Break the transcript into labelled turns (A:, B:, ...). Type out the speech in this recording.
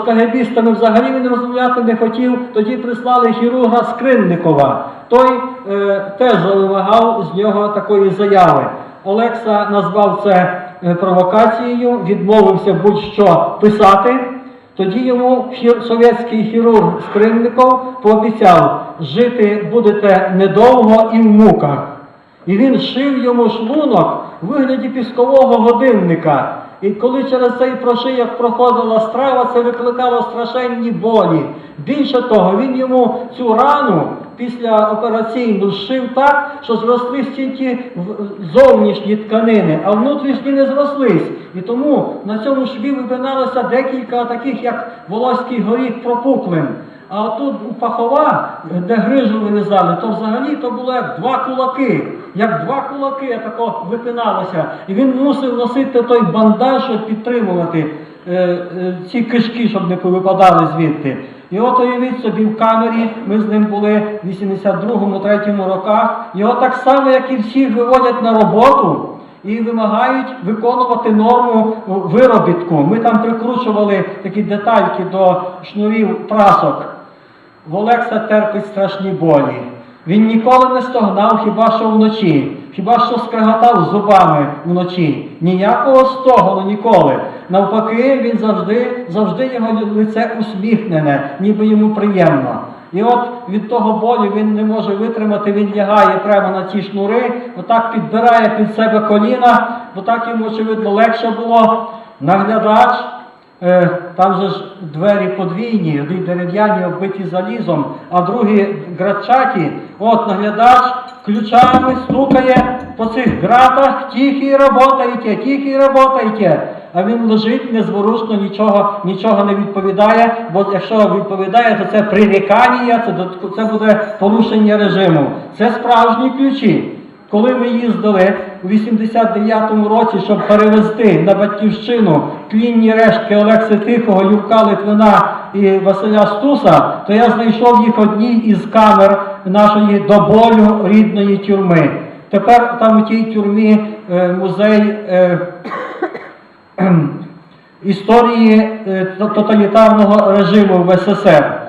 A: З КГБістами взагалі він розмовляти не хотів, тоді прислали хірурга Скринникова. Той е, теж вимагав з нього такої заяви. Олекса назвав це е, провокацією, відмовився будь-що писати. Тоді йому хір, совєтський хірург Скринников пообіцяв, жити будете недовго і в муках. І він шив йому шлунок в вигляді піскового годинника. І коли через цей прошийок проходила страва, це викликало страшенні болі. Більше того, він йому цю рану після операційну зшив так, що зрослись тільки в- зовнішні тканини, а внутрішні не зрослись. І тому на цьому шві випиналося декілька таких, як волоський горіх пропуклим. А тут у пахова, де грижу вилизали, то взагалі то було як два кулаки. Як два кулаки тако випиналося. І він мусив носити той бандаж, щоб підтримувати е, е, ці кишки, щоб не повипадали звідти. І от уявіть собі в камері, ми з ним були в 82-му-3 роках. Його так само, як і всіх, виводять на роботу і вимагають виконувати норму виробітку. Ми там прикручували такі детальки до шнурів прасок. В Олекса терпить страшні болі. Він ніколи не стогнав, хіба що вночі, хіба що скреготав зубами вночі. Ніякого стогону ніколи. Навпаки, він завжди, завжди його лице усміхнене, ніби йому приємно. І от від того болю він не може витримати, він лягає прямо на ці шнури, отак підбирає під себе коліна, бо так йому, очевидно, легше було. Наглядач Там же ж двері подвійні, одні дерев'яні оббиті залізом, а другі градчаті. От наглядач ключами стукає по цих гратах, тихі работаєте, тихі работаєте. А він лежить незворушно, нічого, нічого не відповідає, бо якщо відповідає, то це прирікання, це, це буде порушення режиму. Це справжні ключі. Коли ми їздили у 89-му році, щоб перевезти на батьківщину тлінні рештки Олекси Тихого, Юрка Литвина і Василя Стуса, то я знайшов їх одній із камер нашої до болю рідної тюрми. Тепер там у тій тюрмі е, музей е, історії е, тоталітарного режиму в СССР.